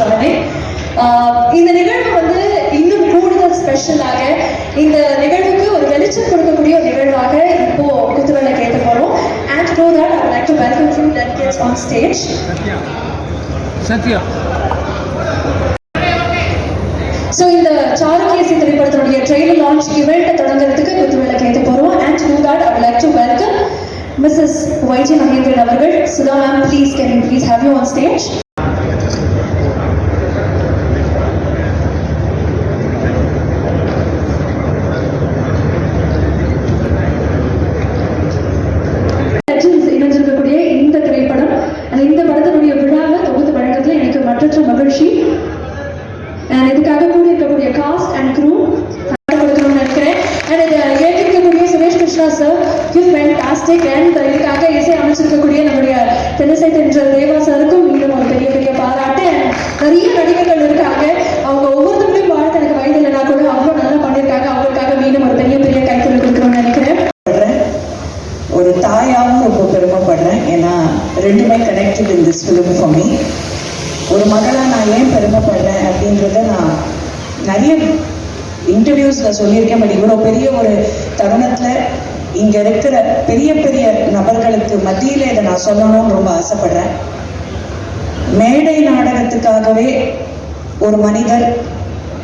சொன்னேனே. இந்த நிகழ்வு வந்து இன்னும் கூடுதல் ஸ்பெஷலாக இந்த நிகழ்வுக்கு ஒரு வெளிச்சம் கொடுக்கக்கூடிய ஒரு நிகழ்வாக இப்போ குத்துவலை கேட்க போறோம் and to that I like to welcome from delegates on stage Sathya. So இந்த சாருகேசி திரைப்படத்தினுடைய ட்ரெயிலர் லான்ச் இவெண்ட் தொடங்குறதுக்கு குத்துவலை கேட்க போறோம் and to that I like to welcome Mrs YG Mahendran அவர்கள். Sudha ma'am please can please have you on stage Legends இணைஞ்சிருக்கக்கூடிய இந்த திரைப்படம் and இந்த படத்தினுடைய விழாவை தொகுத்து வழக்கத்துல எனக்கு மற்றற்ற மகிழ்ச்சி And இதுக்காக கூடி காஸ்ட் அண்ட் க்ரூ கொடுக்கணும்னு நினைக்கிறேன் அண்ட் இதை இயக்கிருக்கக்கூடிய Suresh Krishna sir you fantastic and இதுக்காக இசை அமைச்சிருக்கக்கூடிய நம்முடைய தென்னிசை தென்ற தேவா சாருக்கும் மீண்டும் ஒரு பெரிய பெரிய பாராட்டு. And நிறைய நடிகர்கள் இருக்காங்க. அவங்க ஒவ்வொருத்தருடையும் வாழ்த்து எனக்கு வயது இல்லைனா கூட அவ்வளோ நல்லா பண்ணியிருக்காங்க. அவங்களுக்காக மீண்டும் ஒரு பெரிய பெரிய கைத்தறி கொடுக்கணும்னு நினைக்கிறேன். ஒரு தாயாகவும் ரொம்ப பெருமைப்படுறேன். ஏன்னா ரெண்டுமே connected in this film for me ஒரு மகளாக நான் ஏன் பெருமைப்படுறேன் அப்படின்றத நான் நிறைய இன்டர்வியூஸில் சொல்லியிருக்கேன் பட் இவ்வளோ பெரிய ஒரு தருணத்தில் இங்கே இருக்கிற பெரிய பெரிய நபர்களுக்கு மத்தியில் இதை நான் சொல்லணும்னு ரொம்ப ஆசைப்படுறேன். மேடை நாடகத்துக்காகவே ஒரு மனிதர்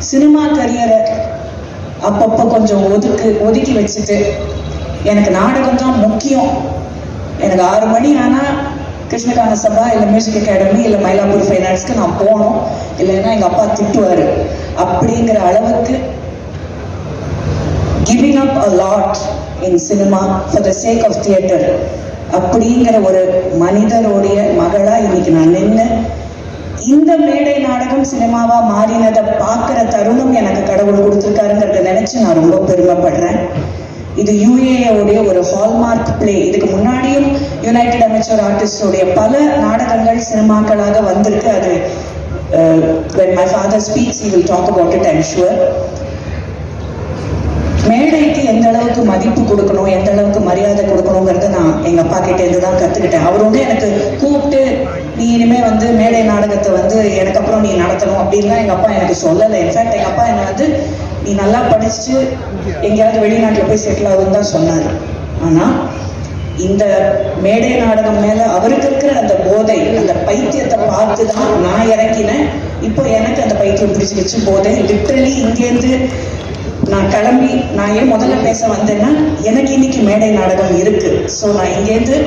சினிமா கரியரை அப்பப்போ கொஞ்சம் ஒதுக்கு ஒதுக்கி வச்சுட்டு எனக்கு நாடகம் தான் முக்கியம். எனக்கு ஆறு மணி ஆனால் கிருஷ்ணகான சபா இல்லை மியூசிக் அகாடமி இல்லை மயிலாப்பூர் ஃபைனான்ஸ்க்கு நான் போனோம் இல்லைன்னா எங்கள் அப்பா திட்டுவார். அப்படிங்கிற அளவுக்கு giving up a lot in cinema for the sake of theatre அப்படிங்கிற ஒரு மனிதருடைய மகளா இன்னைக்கு நான் நின்று இந்த மேடை நாடகம் சினிமாவா மாறினதை பார்க்குற தருணம் எனக்கு கடவுள் கொடுத்துருக்காருங்கிறத நினைச்சு நான் ரொம்ப பெருமைப்படுறேன். இது UAA ஒரு ஹால்மார்க் பிளே இதுக்கு முன்னாடியும் யுனைடெட் அமெச்சூர் ஆர்டிஸ்டோடைய பல நாடகங்கள் சினிமாக்களாக வந்திருக்கு. அது uh, when my father speaks he will talk about it I'm sure. மேடைக்கு எந்த அளவுக்கு மதிப்பு கொடுக்கணும் எந்த அளவுக்கு மரியாதை கொடுக்கணுங்கிறத நான் எங்க அப்பா கிட்ட இருந்து தான் கத்துக்கிட்டேன். அவர் வந்து எனக்கு கூப்பிட்டு நீ இனிமே வந்து மேடை நாடகத்தை வந்து எனக்கு அப்புறம் நீ நடத்தணும் அப்படின்லாம் எங்க அப்பா எனக்கு சொல்லலை. இன்ஃபேக்ட் எங்க அப்பா என்னை வந்து நீ நல்லா படிச்சுட்டு எங்கேயாவது வெளிநாட்டில் போய் செட்டில் ஆகுன்னு தான் சொன்னார். ஆனால் இந்த மேடை நாடகம் மேலே அவருக்கு இருக்கிற அந்த போதை அந்த பைத்தியத்தை பார்த்து தான் நான் இறக்கினேன் இப்போ எனக்கு அந்த பைத்தியம் பிடிச்சிக்கிச்சு போதை. லிட்ரலி இங்கேருந்து நான் கிளம்பி நான் ஏன் முதல்ல பேச வந்தேன்னா எனக்கு இன்னைக்கு மேடை நாடகம் இருக்கு. ஸோ நான் இங்கேருந்து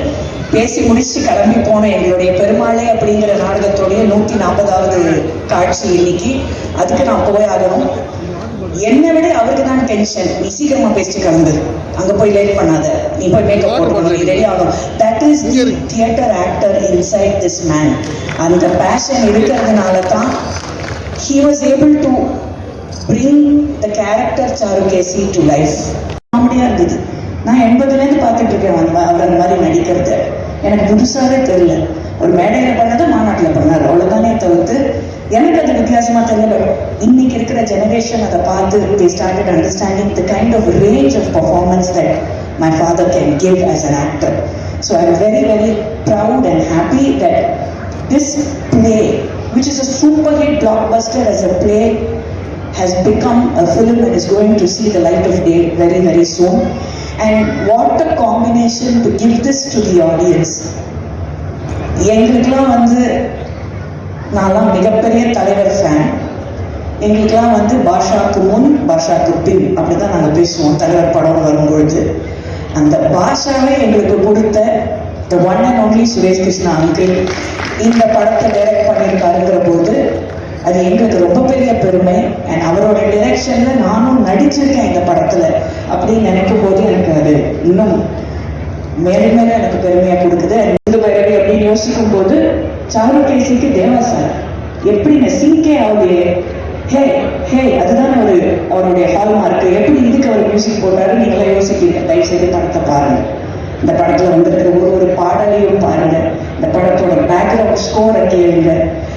பேசி முடிச்சு கிளம்பி போனேன். எங்களுடைய பெருமாளே அப்படிங்கிற நாடகத்துடைய நூற்றி நாற்பதாவது காட்சி இன்னைக்கு. அதுக்கு நான் போய் ஆகணும் என்னை விட அவருக்கு தான் டென்ஷன் நீ சீக்கிரமா பேசிட்டு கிளம்பு. அங்க போய் லேட் பண்ணாத. நீ போய் மேக்கப் போட்டுக்கணும் நீ ரெடி ஆகணும். That is the theatre actor inside this man அந்த பேஷன் இருக்கிறதுனால தான் he was able to bring the character Charukesi to life. காமெடியாக இருந்தது. நான் எண்பதுலேருந்து பார்த்துட்டு இருக்கேன் அவர் அந்த மாதிரி நடிக்கிறத. எனக்கு புதுசாகவே தெரியல. ஒரு மேடையில் பண்ணதை மாநாட்டில் பண்ணார். அவ்வளோதானே தவிர்த்து எனக்கு அது வித்தியாசமா தெரியல இன்னைக்கு இருக்கிற ஜெனரேஷன் அதை பார்த்து they started understanding the kind of range of performance that my father can give as an actor so i'm very very proud and happy that this play which is a super hit blockbuster as a play has become a film and is going to see the light of day very, very soon. And what a combination to give this to the audience. எங்களுக்கெல்லாம் வந்து நான்லாம் மிகப்பெரிய தலைவர் fan எங்களுக்கெல்லாம் வந்து பாஷாக்கு முன் பாஷாக்கு பின் அப்படிதான் நாங்கள் பேசுவோம் தலைவர் படம் வரும்பொழுது. அந்த பாஷாவே எங்களுக்கு கொடுத்த the one and only Suresh Krishna uncle. இந்த படத்தை டைரக்ட் பண்ணியிருக்காருங்கிற போது அது எங்களுக்கு ரொம்ப பெரிய பெருமை. அண்ட் அவரோட டிரெக்ஷனில் நானும் நடிச்சிருக்கேன் இந்த படத்தில் அப்படின்னு நினைக்கும் போது எனக்கு அது இன்னும் மேலும் மேலும் எனக்கு பெருமையாக கொடுக்குது. இந்த பைரவி அப்படின்னு யோசிக்கும் போது சாருகேசிக்கு தேவா சார். எப்படி சிங்கே ஆகுது ஹே ஹே அதுதான் ஒரு அவருடைய ஹால்மார்க் எப்படி இதுக்கு அவர் மியூசிக் போட்டாரு? நீங்களே யோசிக்கிறீங்க. தயவு செய்து படத்தை பாருங்க. இந்த படத்துல வந்திருக்கிற ஒரு ஒரு பாடலையும் பாருங்க. இந்த படத்தோட பேக்ரவுண்ட் ஸ்கோரை கேளுங்க.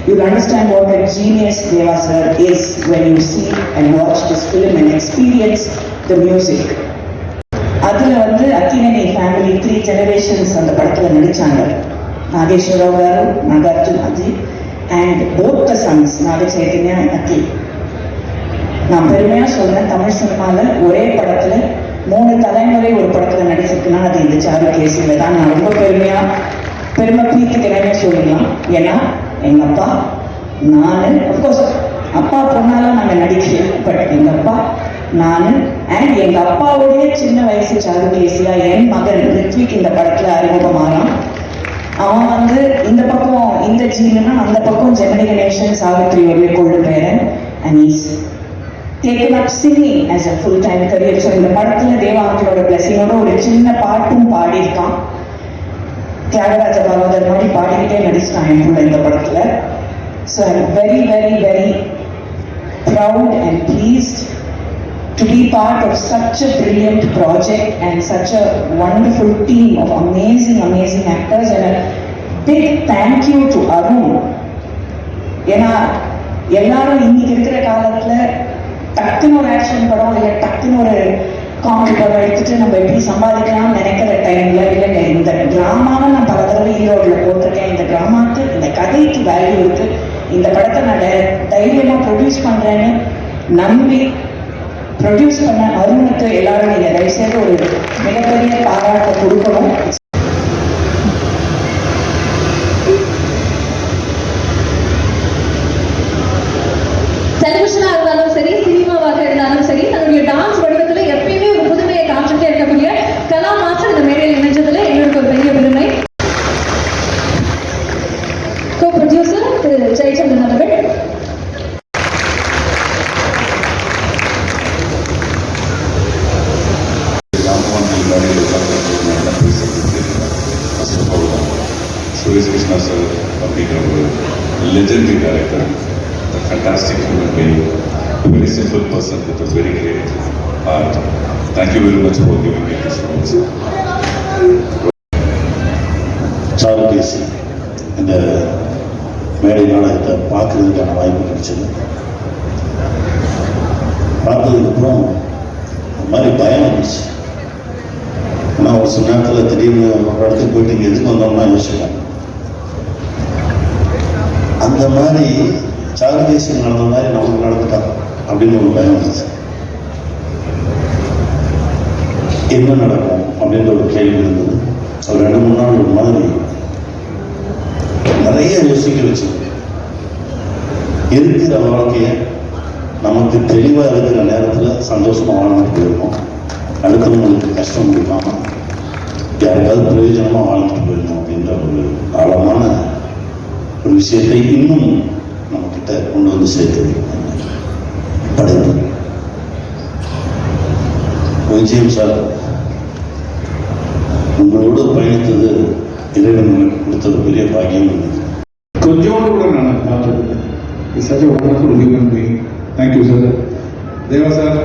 You understand what a genius Deva sir is when you see and watch this film and experience the music அதுல வந்து அக்கினி ஃபேமிலி த்ரீ ஜெனரேஷன்ஸ் அந்த படத்துல நடிச்சாங்க. Nageswararao garu Nagarjun Ajith and both the sons Naga Chaitanya நான் பெருமையாக சொல்கிறேன் தமிழ் சினிமாவில் ஒரே படத்தில் மூணு தலைமுறை ஒரு படத்தில் நடிச்சிருக்குன்னா அது இந்த சாரு கேசில தான் நான் ரொம்ப பெருமையாக பெருமை பீத்துக்கிறேன்னு சொல்லலாம் ஏன்னா எங்கள் அப்பா நான் அஃப்கோர்ஸ் அப்பா பொண்ணாலாம் நாங்கள் நடிக்கல பட் எங்கள் அப்பா நான் அண்ட் எங்கள் அப்பாவுடைய சின்ன வயசு சாரு கேசியாக என் மகன் ரித்விக் இந்த படத்தில் அறிமுகமாறான் அவன் வந்து இந்த பக்கம் இந்த ஜீவனா அந்த பக்கம் ஜெமினி கணேசன் சாவித்ரியோடைய கொள்ளு பேரன் Anees is taken up singing as a full time career so இந்த படத்துல தேவாங்களோட பிளஸிங்கோட ஒரு சின்ன பாட்டும் பாடியிருக்கான். தியாகராஜ பாகவதர் மாதிரி பாடிக்கிட்டே நடிச்சிட்டான் என் கூட இந்த படத்துல. So I very very very proud and pleased to be part of such a brilliant project and such a wonderful team of amazing, amazing actors and a big thank you to Arun ஏன்னா எல்லாரும் இன்னைக்கு இருக்கிற காலத்துல டக்குன்னு ஒரு action படம் இல்லை டக்குன்னு ஒரு காமெடி படம் எடுத்துட்டு நம்ம எப்படி சம்பாதிக்கலாம்னு நினைக்கிற டைம்ல இல்லைங்க இந்த டிராமாவை நான் பல தடவை ஈரோடுல போட்டிருக்கேன். இந்த டிராமாக்கு இந்த கதைக்கு வேல்யூ இருக்கு. இந்த படத்தை நான் தைரியமா ப்ரொடியூஸ் பண்றேன்னு நம்பி ப்ரொடியூஸ் பண்ண அருணுக்கு எல்லாரும் நீங்க தயவுசெய்து ஒரு மிகப்பெரிய பாராட்டை கொடுக்கணும் டெலிவிஷனா இருந்தாலும் சரி சினிமாவாக இருந்தாலும் சரி தன்னுடைய டான்ஸ் வடிவத்துல எப்பயுமே ஒரு புதுமையை காமிச்சுட்டே இருக்கக்கூடிய கலா மாஸ்டர் இந்த மேடையில் இணைஞ்சதுல எங்களுக்கு ஒரு பெரிய பெருமை கோ ப்ரொடியூசர் திரு ஜெயச்சந்திரன் அவர்கள். சுரேஷ் கிருஷ்ணா சார் அப்படிங்கிற ஒரு legendary director fantastic human being very simple person with very great art thank you very much for giving me this roles Charukesi இந்த மேடை நாடகத்தை பார்க்கறதுக்கான வாய்ப்பு கிடைச்சது. பார்த்ததுக்கப்புறம் ஒரு மாதிரி பயம் இருந்துச்சு ஆனால் ஒரு சில நேரத்தில் திடீர்னு ஒரு இடத்துக்கு போயிட்டு இங்கே எதுக்கு வந்தோம்னா யோசிக்கலாம். அந்த மாதிரி சாருகேசி நடந்த மாதிரி நமக்கு நடந்துட்டா அப்படின்னு ஒரு பயம் இருந்துச்சு என்ன நடக்கும் அப்படின்ற ஒரு கேள்வி இருந்தது. ஒரு ரெண்டு மூணு நாள் ஒரு மாதிரி நிறைய யோசிக்க வச்சு இருக்கிற வாழ்க்கையை நமக்கு தெளிவாக இருக்கிற நேரத்தில் சந்தோஷமாக வாழ்ந்துட்டு போயிருக்கோம் அடுத்தவங்களுக்கு கஷ்டம் கொடுக்காம யாருக்காவது பிரயோஜனமாக வாழ்ந்துட்டு போயிடணும் அப்படின்ற ஒரு ஆழமான ஒரு விஷயத்தை இன்னும் நம்மக்கிட்ட கொண்டு வந்து சேர்த்து படைப்பு. விஜயம் சார் உங்களோடு பயணித்தது இறைவன் எனக்கு கொடுத்தது பெரிய பாக்கியம். கொஞ்சோண்டு கூட நான் பார்த்தது is such wonderful human being thank you sir Deva sir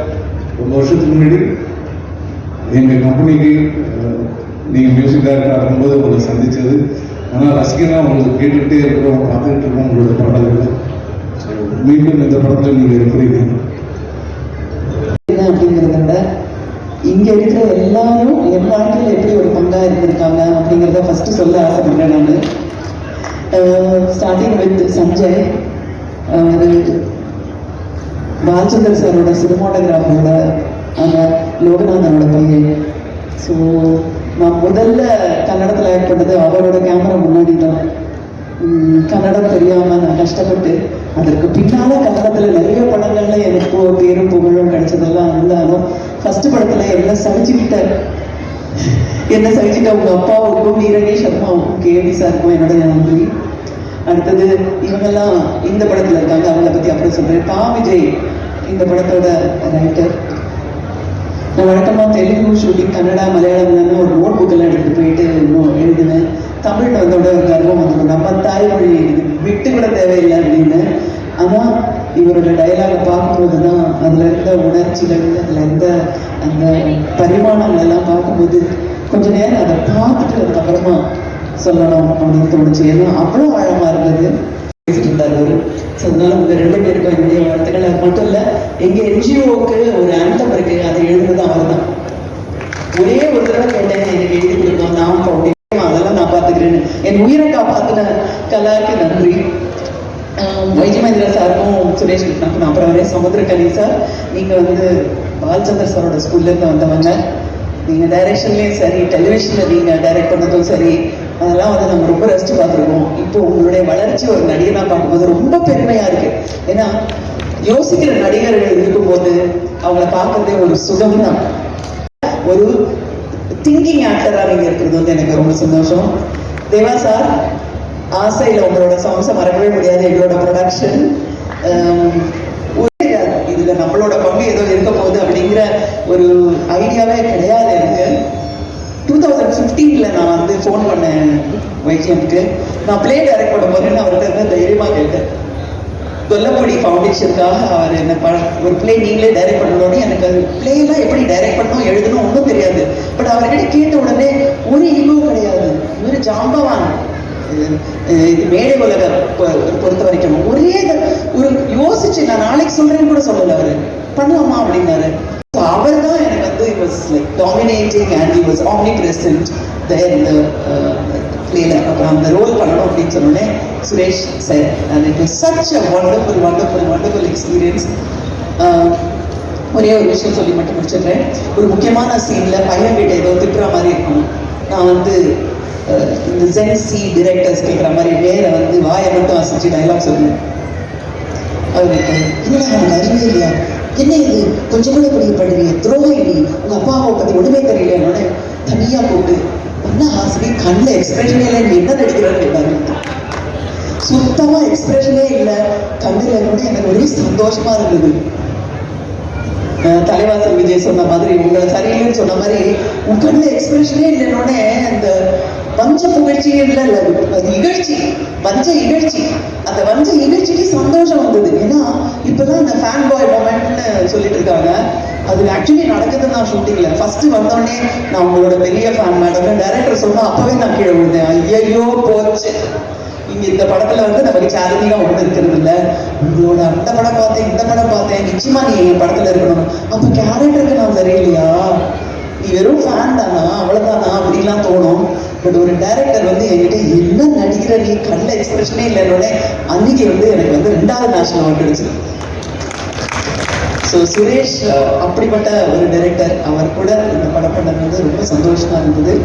ரொம்ப வருஷத்துக்கு முன்னாடி எங்கள் கம்பெனிக்கு நீங்கள் மியூசிக் டைரக்டர் ஆகும்போது உங்களை சந்தித்தது ஆனால் ரசிகனாக உங்களுக்கு கேட்டுகிட்டே இருக்கிறோம் பார்த்துக்கிட்டு இருக்கோம் உங்களோட பாடல்கள் மீண்டும் இந்த படத்தில் நீங்கள் இருக்கிறீங்க அப்படிங்கிறத விட இங்கே இருக்கிற எல்லாரும் என் எப்படி ஒரு பங்காக இருந்திருக்காங்க அப்படிங்கிறத ஃபஸ்ட்டு சொல்ல ஆசைப்படுறேன் நான் ஸ்டார்டிங் வித் சஞ்சய் அவர் பாலச்சந்தர் சாரோட சினிமாட்டோகிராஃபரோட அந்த லோகநாதனோட பையன். ஸோ நான் முதல்ல கன்னடத்தில் ஆக்ட் பண்ணது அவரோட கேமரா முன்னாடி தான். கன்னடம் தெரியாமல் நான் கஷ்டப்பட்டு அதற்கு பின்னால் கன்னடத்தில் நிறைய படங்கள்ல எனக்கு பேரும் புகழும் கிடைச்சதெல்லாம் இருந்தாலும் ஃபர்ஸ்ட் படத்தில் என்ன சகிச்சுக்கிட்ட என்ன சகிச்சுட்ட உங்க அப்பாவுக்கும் நீரணி சர்மாவுக்கும் கேவி சாருக்கும் என்னோட நன்றி. அடுத்தது இவங்கெல்லாம் இந்த படத்தில் இருக்காங்க. அவங்கள பற்றி அப்புறம் சொல்கிறேன் பா விஜய் இந்த படத்தோட ரைட்டர் நான் வழக்கமாக தெலுங்கு ஷூட்டிங் கன்னடா மலையாளம்னு ஒரு நோட் புக்கெல்லாம் எடுத்துகிட்டு போயிட்டு நோ- எழுதினேன் தமிழ் வந்தோட ஒரு கர்வம் வந்து நம்ம தாய்மொழி இது விட்டு கூட தேவையில்லை அப்படின்னு. ஆனால் இவரோட டயலாகை பார்க்கும்போது தான் அதில் இருந்த உணர்ச்சிகள் அதில் இருந்த அந்த பரிமாணங்கள் எல்லாம் பார்க்கும்போது கொஞ்ச நேரம் அதை பார்த்துட்டு அதுக்கப்புறமா சொல்லணும் அப்படின்னு தோணுச்சு. ஏன்னா அவ்வளோ ஆழமா இருந்தது. பேசிட்டு இருந்தார் ஒரு ஸோ அதனால உங்க ரெண்டு பேருக்கும் என்னுடைய வாழ்த்துக்கள். அது மட்டும் இல்ல எங்க என்ஜிஓக்கு ஒரு ஆண்டம் இருக்கு. அதை எழுதுனது அவர் தான் ஒரே ஒரு தடவை கேட்டேன். எனக்கு எழுதி கொடுக்கணும் நான் ஃபவுண்டேஷன் அதெல்லாம் நான் பார்த்துக்கிறேன்னு என் உயிரை காப்பாத்தின கலாக்கு நன்றி. வைஜி சாருக்கும் சுரேஷ் கிருஷ்ணாக்கும் அப்புறம் வரேன் சமுத்திரகனி சார். நீங்கள் வந்து பாலச்சந்தர் சாரோட ஸ்கூல்லேருந்து வந்தவங்க. நீங்கள் டைரக்ஷன்லேயும் சரி டெலிவிஷனில் நீங்கள் டைரக்ட் பண்ணதும் சரி. அதெல்லாம் வந்து நம்ம ரொம்ப ரசித்து பார்த்துருக்கோம். இப்போ உங்களுடைய வளர்ச்சி ஒரு நடிகராக பார்க்கும்போது ரொம்ப பெருமையாக இருக்குது ஏன்னா யோசிக்கிற நடிகர்கள் இருக்கும்போது அவங்கள பார்க்கறதே ஒரு சுகம் தான் ஒரு திங்கிங் ஆக்டராக நீங்கள் இருக்கிறது வந்து எனக்கு ரொம்ப சந்தோஷம். தேவா சார் ஆசையில் உங்களோட சாங்ஸை மறக்கவே முடியாது. எங்களோட ப்ரொடக்ஷன் இதுல நம்மளோட பங்கு ஏதோ இருக்க போகுது அப்படிங்கிற ஒரு ஐடியாவே கிடையாது. ஃபிஃப்டீனில் நான் வந்து ஃபோன் பண்ணேன் வைத்தியனுக்கு நான் ப்ளே டைரக்ட் பண்ண நான் அவர்கிட்ட இருந்து தைரியமாக கேட்டேன். தொல்லப்படி ஃபவுண்டேஷனுக்காக அவர் என்ன ப ஒரு பிளே நீங்களே டைரக்ட் பண்ணணும்னு எனக்கு அது பிளேலாம் எப்படி டைரக்ட் பண்ணணும் எழுதணும் ஒன்றும் தெரியாது. பட் அவர்கிட்ட கேட்ட உடனே ஒரு ஈகோ கிடையாது. இவர் ஜாம்பவான். இது- இது மேடை உலக பொறுத்த வரைக்கும். ஒரே ஒரு யோசிச்சு நான் நாளைக்கு சொல்றேன்னு கூட சொல்லல அவரு. பண்ணலாமா அப்படின்னாரு. வந்து it was like dominating and he was omnipresent there இந்த பிளேல அப்புறம் அந்த ரோல் பண்ணணும் அப்படின்னு சொன்னோடனே Suresh sir and it was such a wonderful wonderful wonderful experience ஒரே ஒரு விஷயம் சொல்லி மட்டும் முடிச்சிடுறேன். ஒரு முக்கியமான சீன்ல பையன் வீட்டை ஏதோ திட்டுற மாதிரி இருக்கும். நான் வந்து இந்த ஜென் சி டிரெக்டர்ஸ் கேட்குற மாதிரி நேர வந்து வாயை மட்டும் அசைச்சு டைலாக் சொல்லுவேன். அவருக்கு என்னடா அவனுக்கு அறிவே இல்லையா? என்ன இது? கொஞ்சம் கூட இப்படி பண்ணுவீங்க துரோகம் நீ உங்க அப்பாவை பத்தி ஒண்ணுமே தெரியல. தனியா போட்டு என்ன ஹாசினி கண்ணில் எக்ஸ்பிரஷனே இல்லை. நீ என்ன நடிக்கிறன்னு கேட்டாரு. சுத்தமா எக்ஸ்பிரஷனே இல்லை. கண்ணில் கூட எனக்கு ஒரே சந்தோஷமா இருந்தது. தலைவாசல் விஜய் சொன்ன மாதிரி உங்களை சரியில்லைன்னு சொன்ன மாதிரி உன் கண்ணில் எக்ஸ்பிரஷனே இல்லைன்னொடனே அந்த வஞ்ச புகழ்ச்சியே இல்லை இல்லை அது இகழ்ச்சி வஞ்ச இகழ்ச்சி. அந்த வஞ்ச இகழ்ச்சிக்கு சந்தோஷம் வந்தது. ஏன்னா இப்பதான் இந்த ஃபேன் பாய் மொமெண்ட்னு சொல்லிட்டு இருக்காங்க. அது ஆக்சுவலி நடக்குது நான் ஷூட்டிங்ல ஃபர்ஸ்ட் வந்தோடனே நான் உங்களோட பெரிய ஃபேன் மேடம் டைரக்டர் சொன்னா அப்பவே நான் கீழே விழுந்தேன். ஐயோ போச்சு. இங்க இந்த படத்துல வந்து நமக்கு சேலஞ்சிங்கா ஒண்ணு இருக்கிறது இல்ல. உங்களோட அந்த படம் பார்த்தேன் இந்த படம் பார்த்தேன். நிச்சயமா நீ என் படத்துல இருக்கணும். அப்ப கேரக்டருக்கு நான் சரியில்லையா? நீ வெறும் ஃபேன் தானா? அவ்வளோதானா அப்படிலாம் தோணும். பட் ஒரு டைரக்டர் வந்து என்கிட்ட என்ன நடிக்கிற நீ கண்ட எக்ஸ்பிரஷனே இல்லைன்னொடனே அன்னைக்கு வந்து எனக்கு வந்து ரெண்டாவது நேஷனல் அவார்ட் கிடைச்சது. ஸோ சுரேஷ் அப்படிப்பட்ட ஒரு டைரக்டர் அவர் கூட இந்த படம் பண்ணது வந்து ரொம்ப சந்தோஷமா இருந்தது.